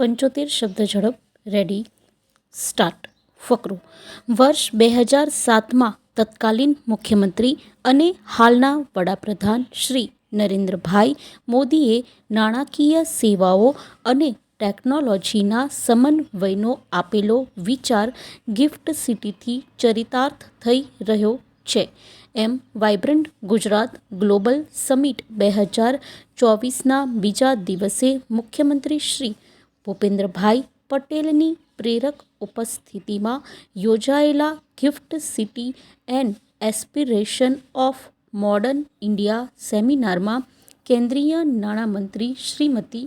પંચોતેર શબ્દ ઝડપ. રેડી સ્ટાર્ટ ફકરો. વર્ષ બે હજાર સાતમાં તત્કાલીન મુખ્યમંત્રી અને હાલના વડાપ્રધાન શ્રી નરેન્દ્રભાઈ મોદીએ નાણાકીય સેવાઓ અને ટેકનોલોજીના સમન્વયનો આપેલો વિચાર ગિફ્ટ સિટીથી ચરિતાર્થ થઈ રહ્યો છે. એમ વાઇબ્રન્ટ ગુજરાત ગ્લોબલ સમિટ બે હજાર ચોવીસના બીજા દિવસે મુખ્યમંત્રી શ્રી ભૂપેન્દ્રભાઈ પટેલની પ્રેરક ઉપસ્થિતિમાં યોજાયેલા gift city and aspiration of modern India સેમિનારમાં કેન્દ્રીય નાણામંત્રી શ્રીમતી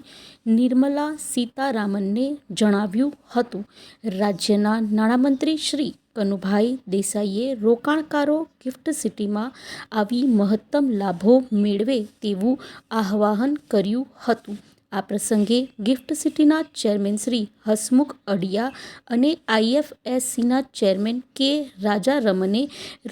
નિર્મલા સીતારામનને જણાવ્યું હતું. રાજ્યના નાણામંત્રી શ્રી કનુભાઈ દેસાઈએ રોકાણકારો ગિફ્ટ સિટીમાં આવી મહત્તમ લાભો મેળવે તેવું આહ્વાન કર્યું હતું. આ પ્રસંગે ગિફ્ટ સિટીના ચેરમેન શ્રી હસમુખ અડિયા અને આઈએફએસસીના ચેરમેન કે રાજારમણે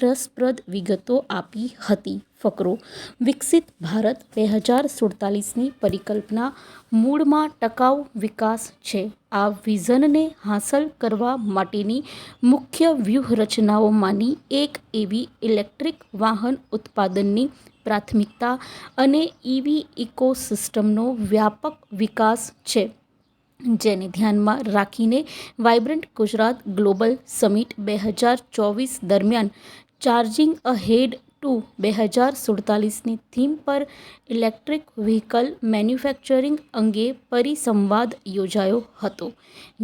રસપ્રદ વિગતો આપી હતી. ફકરો, વિકસિત ભારત બે હજાર સુડતાલીસની પરિકલ્પના મૂળમાં ટકાઉ વિકાસ છે. આ વિઝનને હાંસલ કરવા માટેની મુખ્ય વ્યૂહરચનાઓમાંની એક એવી ઇલેક્ટ્રિક વાહન ઉત્પાદનની પ્રાથમિકતા અને ઇવી ઇકોસિસ્ટમનો વ્યાપક વિકાસ છે, જેને ધ્યાનમાં રાખીને વાઇબ્રન્ટ ગુજરાત ગ્લોબલ સમિટ બે હજાર ચોવીસ દરમિયાન ચાર્જિંગ અ હેડ ટુ બે હજાર સુડતાલીસની થીમ પર ઇલેક્ટ્રિક વ્હીકલ મેન્યુફેક્ચરિંગ અંગે પરિસંવાદ યોજાયો હતો,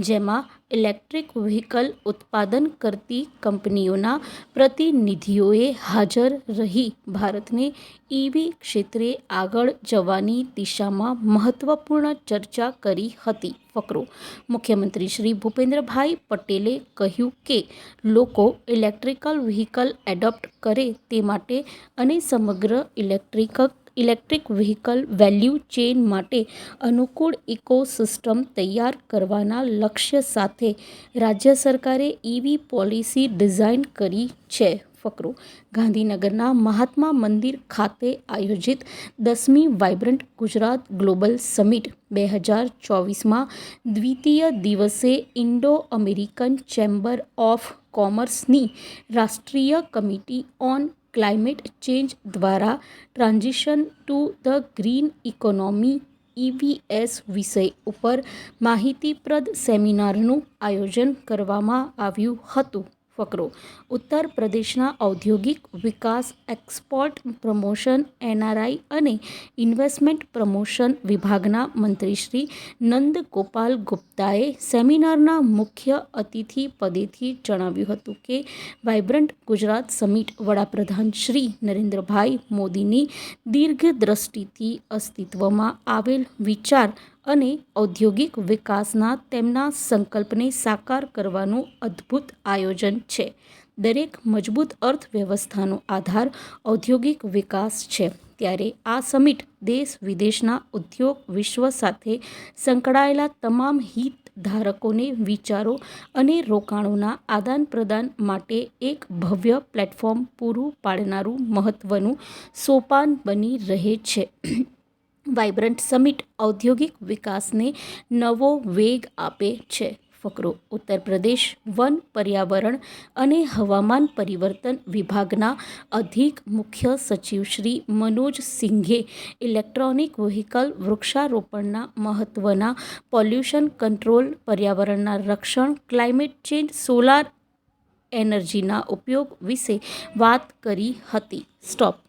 જેમાં ઇલેક્ટ્રિક વ્હીકલ ઉત્પાદન કરતી કંપનીઓના પ્રતિનિધિઓએ હાજર રહી. ભારતને ઇવી ક્ષેત્રે આગળ જવાની દિશામાં મહત્વપૂર્ણ ચર્ચા કરી હતી. ફકરો, મુખ્યમંત્રી શ્રી ભૂપેન્દ્રભાઈ પટેલે કહ્યું કે, લોકો ઇલેક્ટ્રિકલ વ્હીકલ એડોપ્ટ કરે તે માટે અને સમગ્ર electric electric vehicle value chain માટે અનુકૂળ ઇકોસિસ્ટમ તૈયાર કરવાના લક્ષ્ય સાથે રાજ્ય સરકારે ઇવી પોલિસી ડિઝાઇન કરી છે. ફકરો, ગાંધીનગરના મહાત્મા મંદિર ખાતે આયોજિત દસમી વાઇબ્રન્ટ ગુજરાત ગ્લોબલ સમિટ બે હજાર ચોવીસમાં દ્વિતીય દિવસે ઇન્ડો અમેરિકન ચેમ્બર ઓફ કોમર્સની રાષ્ટ્રીય કમિટી ઓન ક્લાઇમેટ ચેન્જ દ્વારા transition to the green economy EVs વિષય ઉપર માહિતીપ્રદ સેમિનારનું આયોજન કરવામાં આવ્યું હતું. ફકરો ઉત્તર પ્રદેશના ઔદ્યોગિક વિકાસ, એક્સપોર્ટ, પ્રમોશન, એનઆરઆઈ અને ઇન્વેસ્ટમેન્ટ પ્રમોશન વિભાગના મંત્રી શ્રી નંદગોપાલ ગુપ્તાએ સેમિનારના મુખ્ય અતિથિ પદેથી જણાવ્યું હતું કે વાઇબ્રન્ટ ગુજરાત સમિટ વડાપ્રધાન શ્રી નરેન્દ્રભાઈ મોદીની દીર્ઘદ્રષ્ટિથી અસ્તિત્વમાં આવેલ વિચાર અને ઔદ્યોગિક વિકાસના તેમના સંકલ્પને સાકાર કરવાનું અદ્ભુત આયોજન છે. દરેક મજબૂત અર્થવ્યવસ્થાનો આધાર ઔદ્યોગિક વિકાસ છે. ત્યારે આ સમિટ દેશ વિદેશના ઉદ્યોગ વિશ્વ સાથે સંકળાયેલા તમામ હિત ધારકોને વિચારો અને રોકાણોના આદાન પ્રદાન માટે એક ભવ્ય પ્લેટફોર્મ પૂરું પાડનારું મહત્ત્વનું સોપાન બની રહે છે. વાઇબ્રન્ટ સમિટ ઔદ્યોગિક વિકાસને નવો વેગ આપે છે. ફકરો ઉત્તર પ્રદેશ વન પર્યાવરણ અને હવામાન પરિવર્તન વિભાગના અધિક મુખ્ય સચિવ શ્રી મનોજ સિંઘે ઇલેક્ટ્રોનિક વ્હીકલ વૃક્ષારોપણના મહત્ત્વના પોલ્યુશન કંટ્રોલ, પર્યાવરણના રક્ષણ, ક્લાઇમેટ ચેન્જ, સોલાર એનર્જીના ઉપયોગ વિશે વાત કરી હતી. સ્ટોપ